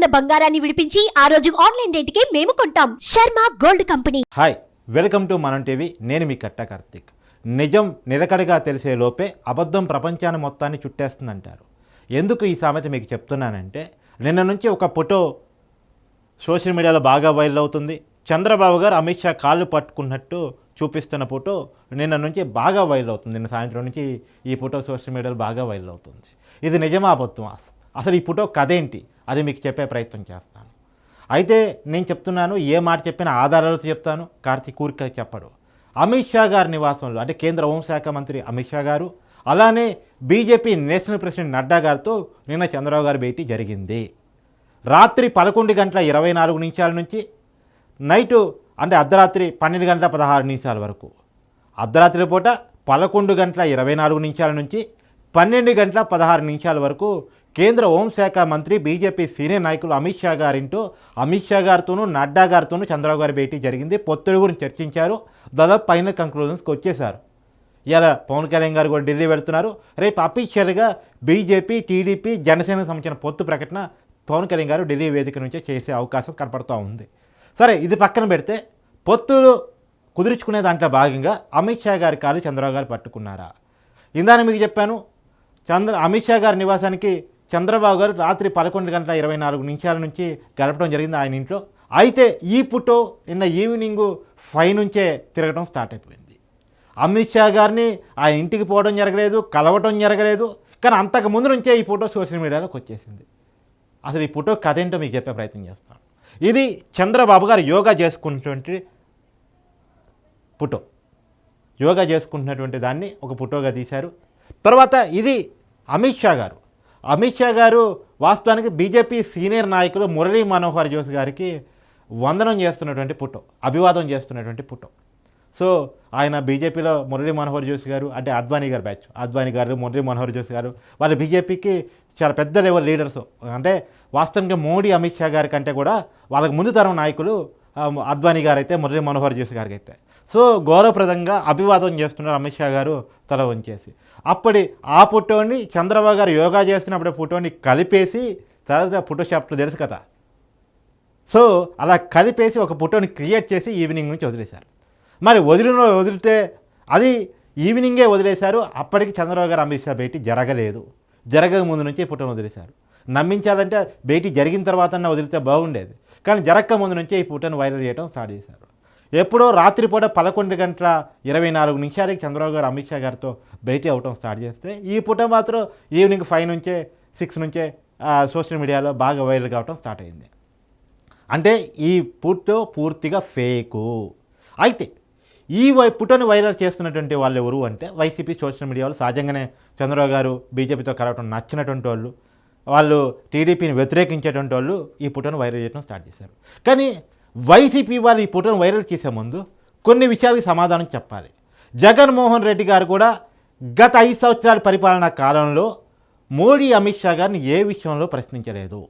ఉన్న బంగారాన్ని విడిపించి ఆ రోజు ఆన్లైన్ రేటుకే మేము కొంటాం. Sharma gold company. Hi welcome to Manam TV. నేను మీ కట్ట కార్తిక్. నిజం నిలకడగా తెలిసే లోపే అబద్ధం ప్రపంచాన్ని మొత్తాన్ని చుట్టేస్తుందంటారు. ఎందుకు ఈ సామెత మీకు చెప్తున్నానంటే నిన్న నుంచి ఒక ఫోటో సోషల్ మీడియాలో బాగా వైరల్ అవుతుంది. చంద్రబాబు గారు అమిత్ షా కాళ్ళు పట్టుకున్నట్టు చూపిస్తున్న ఫోటో నిన్న నుంచి బాగా వైరల్ అవుతుంది. నిన్న సాయంత్రం నుంచి ఈ ఫోటో సోషల్ మీడియాలో బాగా వైరల్ అవుతుంది. ఇది నిజమా అబద్ధం అసలు ఈ ఫోటో కథ ఏంటి అది మీకు చెప్పే ప్రయత్నం చేస్తాను. అయితే నేను చెప్తున్నాను ఏ మాట చెప్పినా ఆధారాలతో చెప్తాను కార్తీక్ ఊరిక చెప్పడు. అమిత్ షా గారి నివాసంలో అంటే కేంద్ర హోంశాఖ మంత్రి అమిత్ షా గారు అలానే బీజేపీ నేషనల్ ప్రెసిడెంట్ నడ్డా గారితో నిన్న చంద్రబాబు గారి భేటీ జరిగింది. రాత్రి పదకొండు గంటల ఇరవై నాలుగు నిమిషాల నుంచి నైటు అంటే అర్ధరాత్రి పన్నెండు గంటల పదహారు నిమిషాల వరకు. అర్ధరాత్రి పూట పదకొండు గంటల ఇరవై నాలుగు నిమిషాల నుంచి పన్నెండు గంటల పదహారు నిమిషాల వరకు కేంద్ర హోంశాఖ మంత్రి బీజేపీ సీనియర్ నాయకులు అమిత్ షా గారింటూ అమిత్ షా గారితోనూ నడ్డా గారితోనూ చంద్రబాబు గారి భేటీ జరిగింది. పొత్తుడు గురించి చర్చించారు. దాదాపు పైన కంక్లూజన్స్కి వచ్చేశారు. ఇలా పవన్ కళ్యాణ్ గారు కూడా ఢిల్లీ వెళ్తున్నారు. రేపు అఫీషియల్గా బీజేపీ టీడీపీ జనసేనకు సంబంధించిన పొత్తు ప్రకటన పవన్ కళ్యాణ్ గారు ఢిల్లీ వేదిక నుంచే చేసే అవకాశం కనపడుతూ ఉంది. సరే ఇది పక్కన పెడితే పొత్తులు కుదుర్చుకునే దాంట్లో భాగంగా అమిత్ షా గారి కాలు చంద్రబాబు గారు పట్టుకున్నారా? ఇందాక మీకు చెప్పాను చంద్ర అమిత్ షా గారి నివాసానికి చంద్రబాబు గారు రాత్రి పదకొండు గంటల ఇరవై నాలుగు నిమిషాల నుంచి గడపడం జరిగింది ఆయన ఇంట్లో. అయితే ఈ పుటో నిన్న ఈవినింగ్ ఫైవ్ నుంచే తిరగడం స్టార్ట్ అయిపోయింది. అమిత్ షా గారిని ఆ ఇంటికి పోవడం జరగలేదు కలవటం జరగలేదు. కానీ అంతకు ముందు నుంచే ఈ ఫోటో సోషల్ మీడియాలోకి వచ్చేసింది. అసలు ఈ ఫోటో కథ ఏంటో మీకు చెప్పే ప్రయత్నం చేస్తాను ఇది చంద్రబాబు గారు యోగా చేసుకున్నటువంటి ఫోటో. యోగా చేసుకుంటున్నటువంటి దాన్ని ఒక ఫోటోగా తీశారు. తర్వాత ఇది అమిత్ షా గారు. అమిత్ షా గారు వాస్తవానికి బీజేపీ సీనియర్ నాయకులు మురళీ మనోహర్ జోస్ గారికి వందనం చేస్తున్నటువంటి ఫోటో అభివాదం చేస్తున్నటువంటి ఫోటో. సో ఆయన బీజేపీలో మురళీ మనోహర్ జోషి గారు అంటే అద్వానీ గారు బ్యాచ్ అద్వానీ గారు మురళీ మనోహర్ జోషి గారు వాళ్ళ బీజేపీకి చాలా పెద్ద లెవెల్ లీడర్స్ అంటే వాస్తవంగా మోడీ అమిత్ షా గారి కంటే కూడా వాళ్ళకు ముందు తరం నాయకులు అద్వానీ గారు అయితే మురళీ మనోహర్ జోషి గారికి అయితే సో గౌరవప్రదంగా అభివాదం చేస్తున్నారు అమిత్ షా గారు తల వంచేసి. అప్పటి ఆ ఫోటోని చంద్రబాబు గారు యోగా చేస్తున్నప్పుడు ఫోటోని కలిపేసి తర్వాత ఫోటోషాప్లో తెలుసు కదా? సో అలా కలిపేసి ఒక ఫోటోని క్రియేట్ చేసి ఈవినింగ్ నుంచి వదిలేశారు. మరి వదిలిన వదిలితే అది ఈవినింగే వదిలేశారు. అప్పటికి చంద్రబాబు గారు అమిత్ షా భేటీ జరగలేదు. జరగక ముందు నుంచి ఫోటోని వదిలేశారు. నమ్మించాలంటే భేటీ జరిగిన తర్వాత వదిలితే బాగుండేది. కానీ జరగక ముందు నుంచే ఈ ఫోటోని వైరల్ చేయడం స్టార్ట్ చేశారు. ఎప్పుడో రాత్రిపూట పదకొండు గంటల ఇరవై నాలుగు నిమిషాలకి చంద్రబాబు గారు అమిత్ షా గారితో భేటీ అవటం స్టార్ట్ చేస్తే ఈ పూట మాత్రం ఈవినింగ్ ఫైవ్ నుంచే సిక్స్ నుంచే సోషల్ మీడియాలో బాగా వైరల్ కావటం స్టార్ట్ అయింది. అంటే ఈ పుట్టు పూర్తిగా ఫేకు. అయితే ఈ వై పుటను వైరల్ చేస్తున్నటువంటి వాళ్ళు ఎవరు అంటే వైసీపీ సోషల్ మీడియాలో సహజంగానే చంద్రబాబు గారు బీజేపీతో కలవటం నచ్చినటువంటి వాళ్ళు. వాళ్ళు టీడీపీని వ్యతిరేకించేటువంటి వాళ్ళు ఈ పుటోను వైరల్ చేయడం స్టార్ట్ చేశారు. కానీ వైసీపీ వాళ్ళు ఈ ఫోటోను వైరల్ చేసే ముందు కొన్ని విషయాలకి సమాధానం చెప్పాలి. జగన్మోహన్ రెడ్డి గారు కూడా గత ఐదు సంవత్సరాల పరిపాలనా కాలంలో మోడీ అమిత్ షా గారిని ఏ విషయంలో ప్రశ్నించలేదు.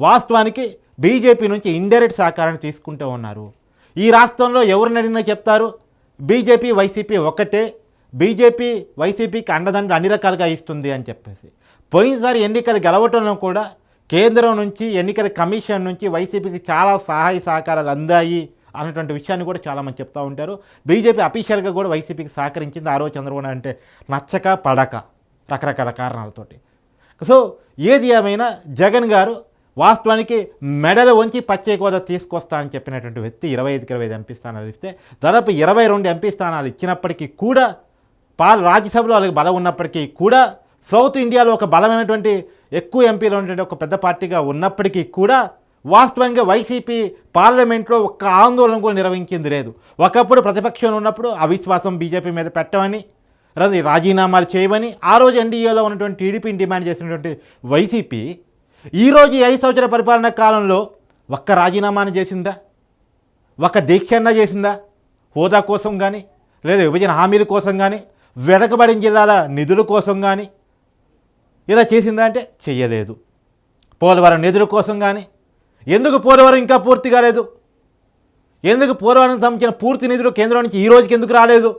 వాస్తవానికి బీజేపీ నుంచి ఇండైరెక్ట్ సహకారాన్ని తీసుకుంటూ ఉన్నారు. ఈ రాష్ట్రంలో ఎవరిని అడిగినా చెప్తారు? బీజేపీ వైసీపీ ఒకటే బీజేపీ వైసీపీకి అండదండలు అన్ని రకాలుగా ఇస్తుంది అని చెప్పేసి. పోయినసారి ఎన్నికలు గెలవటంలో కూడా కేంద్రం నుంచి ఎన్నికల కమిషన్ నుంచి వైసీపీకి చాలా సహాయ సహకారాలు అందాయి అన్నటువంటి విషయాన్ని కూడా చాలామంది చెప్తూ ఉంటారు. బీజేపీ అఫీషియల్గా కూడా వైసీపీకి సహకరించింది ఆ రోజు చంద్రబాబు అంటే నచ్చక పడక రకరకాల కారణాలతోటి. సో ఏది ఏమైనా జగన్ గారు వాస్తవానికి మెడలు వంచి పచ్చేక హోదా తీసుకొస్తా అని చెప్పినటువంటి వ్యక్తి ఇరవై ఐదుకి ఇరవై ఐదు ఎంపీ స్థానాలు ఇస్తే దాదాపు ఇరవై రెండు ఎంపీ స్థానాలు ఇచ్చినప్పటికీ కూడా పాల్ రాజ్యసభలో వాళ్ళకి బలం ఉన్నప్పటికీ కూడా సౌత్ ఇండియాలో ఒక బలమైనటువంటి ఎక్కువ ఎంపీలు ఉన్నటువంటి ఒక పెద్ద పార్టీగా ఉన్నప్పటికీ కూడా వాస్తవంగా వైసీపీ పార్లమెంట్లో ఒక్క ఆందోళన కూడా నిర్వహించింది లేదు. ఒకప్పుడు ప్రతిపక్షంలో ఉన్నప్పుడు అవిశ్వాసం బీజేపీ మీద పెట్టమని రాజీనామాలు చేయమని ఆ రోజు ఎన్డీఏలో ఉన్నటువంటి టీడీపీని డిమాండ్ చేసినటువంటి వైసీపీ ఈరోజు ఐదు సంవత్సర పరిపాలన కాలంలో ఒక్క రాజీనామాను చేసిందా? ఒక దీక్షన్న చేసిందా? హోదా కోసం కానీ లేదా విభజన హామీల కోసం కానీ వెనకబడిన జిల్లాల నిధుల కోసం కానీ ఇలా చేసిందా అంటే చెయ్యలేదు. పోలవరం నిధుల కోసం కానీ ఎందుకు పోలవరం ఇంకా పూర్తి కాలేదు? ఎందుకు పోలవరం సంబంధించిన పూర్తి నిధులు కేంద్రం నుంచి ఈ రోజుకి ఎందుకు రాలేదు?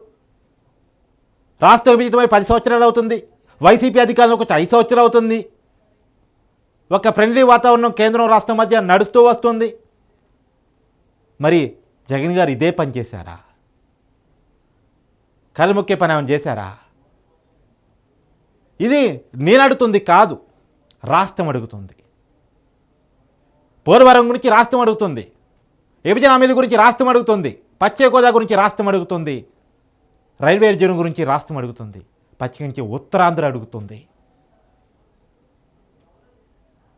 రాష్ట్ర విభజితమై పది సంవత్సరాలు అవుతుంది. వైసీపీ అధికారంలోకి వచ్చి ఐదు సంవత్సరాలు అవుతుంది. ఒక ఫ్రెండ్లీ వాతావరణం కేంద్రం రాష్ట్రం మధ్య నడుస్తూ వస్తుంది. మరి జగన్ గారు ఇదే పని చేశారా? కలముక్కే పని ఏమైనా చేశారా? ఇది నేను అడుగుతుంది కాదు రాష్ట్రం అడుగుతుంది. పోలవరం గురించి రాష్ట్రం అడుగుతుంది. విభజన హామీల గురించి రాష్ట్రం అడుగుతుంది. పశ్చిమ గురించి రాష్ట్రం అడుగుతుంది. రైల్వే జోన్ గురించి రాష్ట్రం అడుగుతుంది. పశ్చిమ నుంచి ఉత్తరాంధ్ర అడుగుతుంది.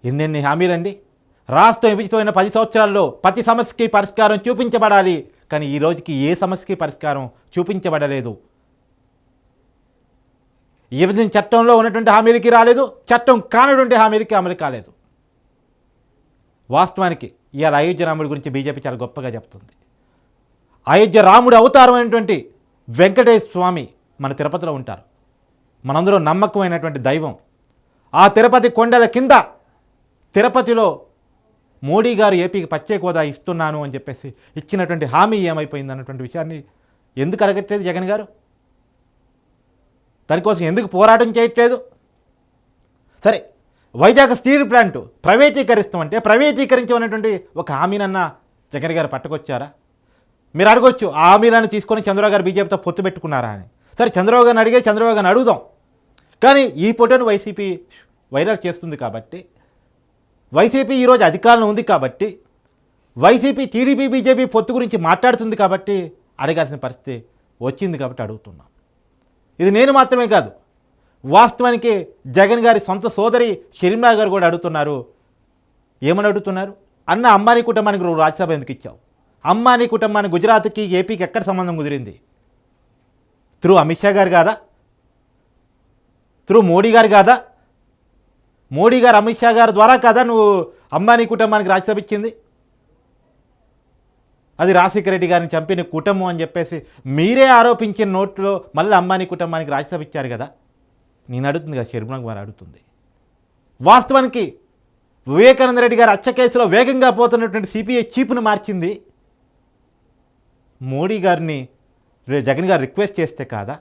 ఎన్నెన్ని హామీలండి? రాష్ట్రం విభజితమైన పది సంవత్సరాల్లో ప్రతి సమస్యకి పరిష్కారం చూపించబడాలి. కానీ ఈ రోజుకి ఏ సమస్యకి పరిష్కారం చూపించబడలేదు? విభజన చట్టంలో ఉన్నటువంటి హామీలకి రాలేదు చట్టం కానటువంటి హామీలకి అమలు కాలేదు. వాస్తవానికి ఇవాళ అయోధ్య రాముడి గురించి బీజేపీ చాలా గొప్పగా చెప్తుంది. అయోధ్య రాముడు అవతారమైనటువంటి వెంకటేశ్వర స్వామి మన తిరుపతిలో ఉంటారు. మనందరూ నమ్మకమైనటువంటి దైవం. ఆ తిరుపతి కొండల కింద తిరుపతిలో మోడీ గారు ఏపీకి ప్రత్యేక హోదా ఇస్తున్నాను అని చెప్పేసి ఇచ్చినటువంటి హామీ ఏమైపోయింది అన్నటువంటి విషయాన్ని ఎందుకు అడగట్లేదు జగన్ గారు? దానికోసం ఎందుకు పోరాటం చేయట్లేదు? సరే వైజాగ్ స్టీల్ ప్లాంట్ ప్రైవేటీకరిస్తామంటే ప్రైవేటీకరించమనేటువంటి ఒక హామీనన్న జగన్ గారు పట్టుకొచ్చారా? మీరు అడగొచ్చు ఆ హామీలను తీసుకొని చంద్రబాబు గారు బీజేపీతో పొత్తు పెట్టుకున్నారా అని. సరే చంద్రబాబు గారిని అడిగే చంద్రబాబు గారిని అడుగుదాం. కానీ ఈ ఫోటోను వైసీపీ వైరల్ చేస్తుంది కాబట్టి వైసీపీ ఈరోజు అధికారంలో ఉంది కాబట్టి వైసీపీ టీడీపీ బీజేపీ పొత్తు గురించి మాట్లాడుతుంది కాబట్టి అడగాల్సిన పరిస్థితి వచ్చింది కాబట్టి అడుగుతున్నాం. ఇది నేను మాత్రమే కాదు. వాస్తవానికి జగన్ గారి సొంత సోదరి షర్మిలా గారు కూడా అడుగుతున్నారు. ఏమని అడుగుతున్నారు? అన్న అంబానీ కుటుంబానికి రాజ్యసభ ఎందుకు ఇచ్చావు? అంబానీ కుటుంబానికి గుజరాత్కి ఏపీకి ఎక్కడ సంబంధం కుదిరింది? త్రూ అమిత్ షా గారు కాదా? త్రూ మోడీ గారు కాదా? మోడీ గారు అమిత్ షా గారి ద్వారా కదా నువ్వు అంబానీ కుటుంబానికి రాజ్యసభ ఇచ్చింది? అది రాజశేఖర రెడ్డి గారిని చంపిన కుటుంబం అని చెప్పేసి మీరే ఆరోపించిన నోట్లో మళ్ళీ అంబానీ కుటుంబానికి రాజ్యసభ ఇచ్చారు కదా. నేను అడుగుతుంది కదా షర్మిలా గారు అడుగుతుంది. వాస్తవానికి వివేకానంద రెడ్డి గారు అచ్చ కేసులో వేగంగా పోతున్నటువంటి సిపిఐ చీఫ్ను మార్చింది. మోడీ గారిని రే- జగన్ గారు రిక్వెస్ట్ చేస్తే కాదా?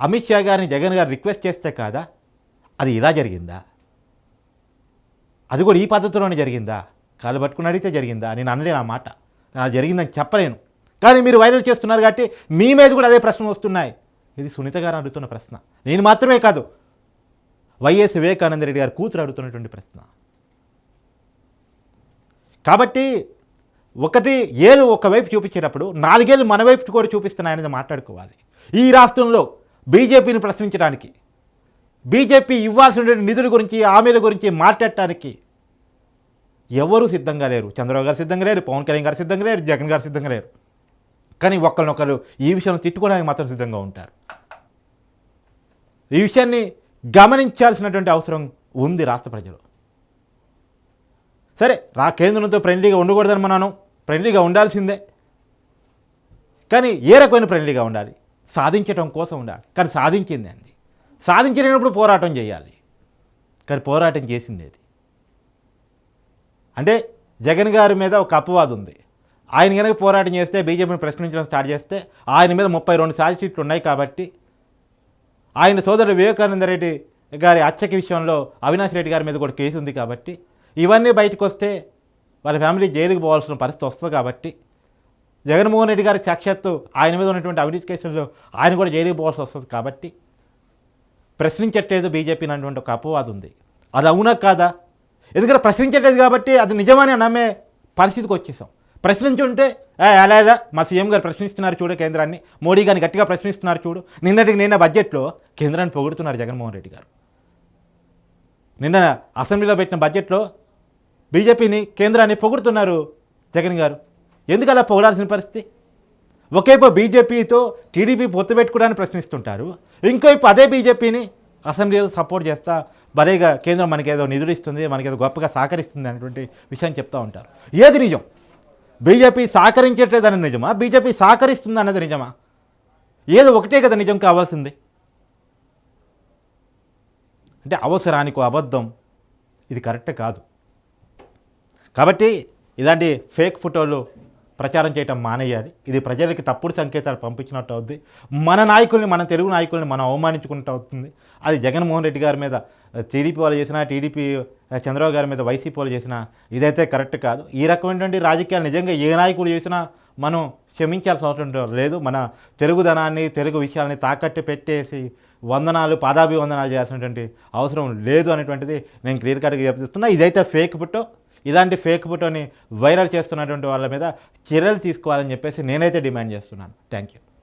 అమిత్ షా గారిని జగన్ గారు రిక్వెస్ట్ చేస్తే కాదా? అది ఇలా జరిగిందా? అది కూడా ఈ పద్ధతిలోనే జరిగిందా? కాలు పట్టుకుని అడిగితే జరిగిందా? నేను అనలేను ఆ మాట. జరిగిందని చెప్పలేను. కానీ మీరు వైరల్ చేస్తున్నారు కాబట్టి మీ మీద కూడా అదే ప్రశ్నలు వస్తున్నాయి. ఇది సునీత గారు అడుగుతున్న ప్రశ్న. నేను మాత్రమే కాదు వైఎస్ వివేకానంద రెడ్డి గారు కూతురు అడుగుతున్నటువంటి ప్రశ్న. కాబట్టి ఒకటి ఏళ్ళు ఒకవైపు చూపించేటప్పుడు నాలుగేళ్ళు మన వైపు కూడా చూపిస్తున్నాయనేది మాట్లాడుకోవాలి. ఈ రాష్ట్రంలో బీజేపీని ప్రశ్నించడానికి బీజేపీ ఇవ్వాల్సినటువంటి నిధుల గురించి హామీల గురించి మాట్లాడటానికి ఎవరు సిద్ధంగా లేరు? చంద్రబాబు గారు సిద్ధంగా లేరు పవన్ కళ్యాణ్ గారు సిద్ధంగా లేరు జగన్ గారు సిద్ధంగా లేరు. కానీ ఒకరినొకరు ఈ విషయం తిట్టుకోవడానికి మాత్రం సిద్ధంగా ఉంటారు. ఈ విషయాన్ని గమనించాల్సినటువంటి అవసరం ఉంది రాష్ట్ర ప్రజలు. సరే రా కేంద్రంతో ఫ్రెండ్లీగా ఉండకూడదని మనను ఫ్రెండ్లీగా ఉండాల్సిందే. కానీ ఏ రకమైన ఫ్రెండ్లీగా ఉండాలి? సాధించటం కోసం ఉండాలి. కానీ సాధించింది అంది సాధించినప్పుడు పోరాటం చేయాలి. కానీ పోరాటం చేసింది అది అంటే జగన్ గారి మీద ఒక అపవాదం ఉంది. ఆయన కనుక పోరాటం చేస్తే బీజేపీని ప్రశ్నించడం స్టార్ట్ చేస్తే ఆయన మీద ముప్పై రెండు ఛార్జ్ షీట్లు ఉన్నాయి కాబట్టి ఆయన సోదరుడు వివేకానంద రెడ్డి గారి హత్యకి విషయంలో అవినాష్ రెడ్డి గారి మీద కూడా కేసు ఉంది కాబట్టి ఇవన్నీ బయటకు వస్తే వాళ్ళ ఫ్యామిలీ జైలుకు పోవాల్సిన పరిస్థితి వస్తుంది కాబట్టి జగన్మోహన్ రెడ్డి గారి సాక్షాత్తు ఆయన మీద ఉన్నటువంటి అవినీతి కేసుల్లో ఆయన కూడా జైలుకి పోవాల్సి వస్తుంది కాబట్టి ప్రశ్నించట్లేదు బీజేపీ అనేటువంటి ఒక అపవాదం ఉంది. అది అవునా కాదా? ఎందుకంటే ప్రశ్నించట్లేదు కాబట్టి అది నిజమని నమ్మే పరిస్థితికి వచ్చేసాం. ప్రశ్నించుంటే అలా ఎలా మా సీఎం గారు ప్రశ్నిస్తున్నారు చూడు కేంద్రాన్ని మోడీ గారిని గట్టిగా ప్రశ్నిస్తున్నారు చూడు. నిన్నటికి నిన్న బడ్జెట్లో కేంద్రాన్ని పొగుడుతున్నారు జగన్మోహన్ రెడ్డి గారు. నిన్న అసెంబ్లీలో పెట్టిన బడ్జెట్లో బీజేపీని కేంద్రాన్ని పొగుడుతున్నారు జగన్ గారు. ఎందుకు అలా పొగడాల్సిన పరిస్థితి? ఒకవైపు బీజేపీతో టీడీపీ పొత్తు పెట్టుకోవడానికి ప్రశ్నిస్తుంటారు. ఇంకోవైపు అదే బీజేపీని అసెంబ్లీలో సపోర్ట్ చేస్తా భలేగా కేంద్రం మనకేదో నిధులు ఇస్తుంది మనకేదో గొప్పగా సహకరిస్తుంది అనేటువంటి విషయాన్ని చెప్తూ ఉంటారు. ఏది నిజం? బీజేపీ సహకరించట్లేదని నిజమా? బీజేపీ సహకరిస్తుంది అన్నది నిజమా? ఏదో ఒకటే కదా నిజం కావాల్సింది? అంటే అవసరానికి అబద్ధం ఇది కరెక్ట్ కాదు. కాబట్టి ఇలాంటి ఫేక్ ఫోటోలు ప్రచారం చేయటం మానేయాలి. ఇది ప్రజలకి తప్పుడు సంకేతాలు పంపించినట్టు అవుద్ది. మన నాయకుల్ని మన తెలుగు నాయకుల్ని మనం అవమానించుకున్నట్టు అవుతుంది. అది జగన్మోహన్ రెడ్డి గారి మీద టీడీపీ వాళ్ళు చేసినా టీడీపీ చంద్రబాబు గారి మీద వైసీపీ వాళ్ళు చేసినా ఇదైతే కరెక్ట్ కాదు. ఈ రకమైనటువంటి రాజకీయాలు నిజంగా ఏ నాయకుడు చేసినా మనం క్షమించాల్సిన అవసరం లేదు. మన తెలుగుదనాన్ని తెలుగు విషయాల్ని తాకట్టు పెట్టేసి వందనాలు పాదాభివందనాలు చేయాల్సినటువంటి అవసరం లేదు అనేటువంటిది నేను క్లియర్ కట్గా చెప్తున్నా ఇదైతే ఫేక్ పుట్టో ఇలాంటి ఫేక్ ఫోటోని వైరల్ చేస్తున్నటువంటి వాళ్ళ మీద చర్యలు తీసుకోవాలని చెప్పేసి నేనైతే డిమాండ్ చేస్తున్నాను. Thank you